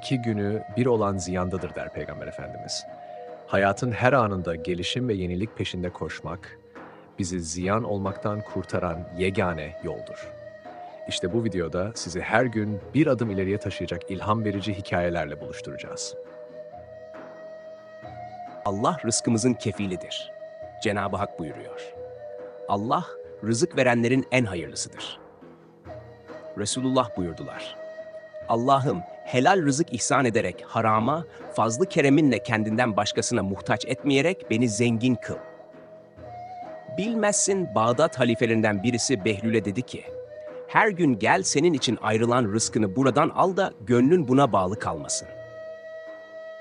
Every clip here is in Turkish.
iki günü bir olan ziyandadır der Peygamber Efendimiz. Hayatın her anında gelişim ve yenilik peşinde koşmak, bizi ziyan olmaktan kurtaran yegane yoldur. İşte bu videoda sizi her gün bir adım ileriye taşıyacak ilham verici hikayelerle buluşturacağız. Allah rızkımızın kefilidir. Cenab-ı Hak buyuruyor. Allah rızık verenlerin en hayırlısıdır. Resulullah buyurdular. Allah'ım helal rızık ihsan ederek harama, fazlı kereminle kendinden başkasına muhtaç etmeyerek beni zengin kıl. Bilmezsin Bağdat halifelerinden birisi Behlül'e dedi ki, her gün gel senin için ayrılan rızkını buradan al da gönlün buna bağlı kalmasın.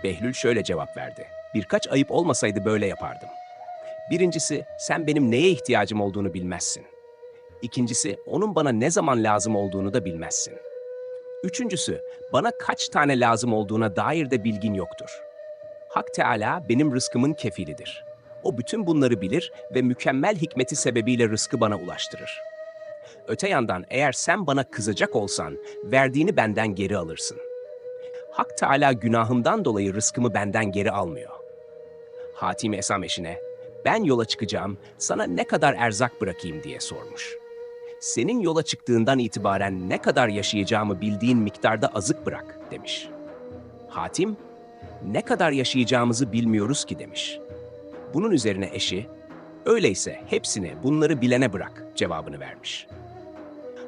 Behlül şöyle cevap verdi. Birkaç ayıp olmasaydı böyle yapardım. Birincisi, sen benim neye ihtiyacım olduğunu bilmezsin. İkincisi, onun bana ne zaman lazım olduğunu da bilmezsin. Üçüncüsü, bana kaç tane lazım olduğuna dair de bilgin yoktur. Hak Teala benim rızkımın kefilidir. O bütün bunları bilir ve mükemmel hikmeti sebebiyle rızkı bana ulaştırır. Öte yandan eğer sen bana kızacak olsan, verdiğini benden geri alırsın. Hak Teala günahımdan dolayı rızkımı benden geri almıyor. Hatim Esam eşine, ben yola çıkacağım, sana ne kadar erzak bırakayım diye sormuş. Senin yola çıktığından itibaren ne kadar yaşayacağımı bildiğin miktarda azık bırak demiş. Hatim, ne kadar yaşayacağımızı bilmiyoruz ki demiş. Bunun üzerine eşi, öyleyse hepsini bunları bilene bırak cevabını vermiş.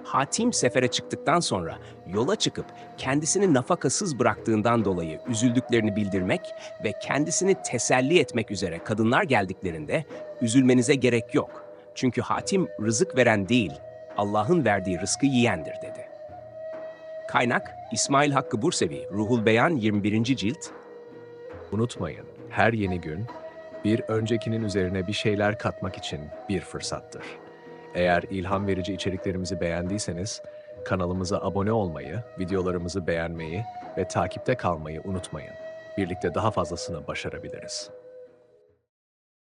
Hatim sefere çıktıktan sonra yola çıkıp kendisini nafakasız bıraktığından dolayı üzüldüklerini bildirmek ve kendisini teselli etmek üzere kadınlar geldiklerinde üzülmenize gerek yok. Çünkü Hatim rızık veren değil, Allah'ın verdiği rızkı yiyendir dedi. Kaynak İsmail Hakkı Bursevi, Ruhul Beyan 21. cilt, Unutmayın, her yeni gün bir öncekinin üzerine bir şeyler katmak için bir fırsattır. Eğer ilham verici içeriklerimizi beğendiyseniz kanalımıza abone olmayı, videolarımızı beğenmeyi ve takipte kalmayı unutmayın. Birlikte daha fazlasını başarabiliriz.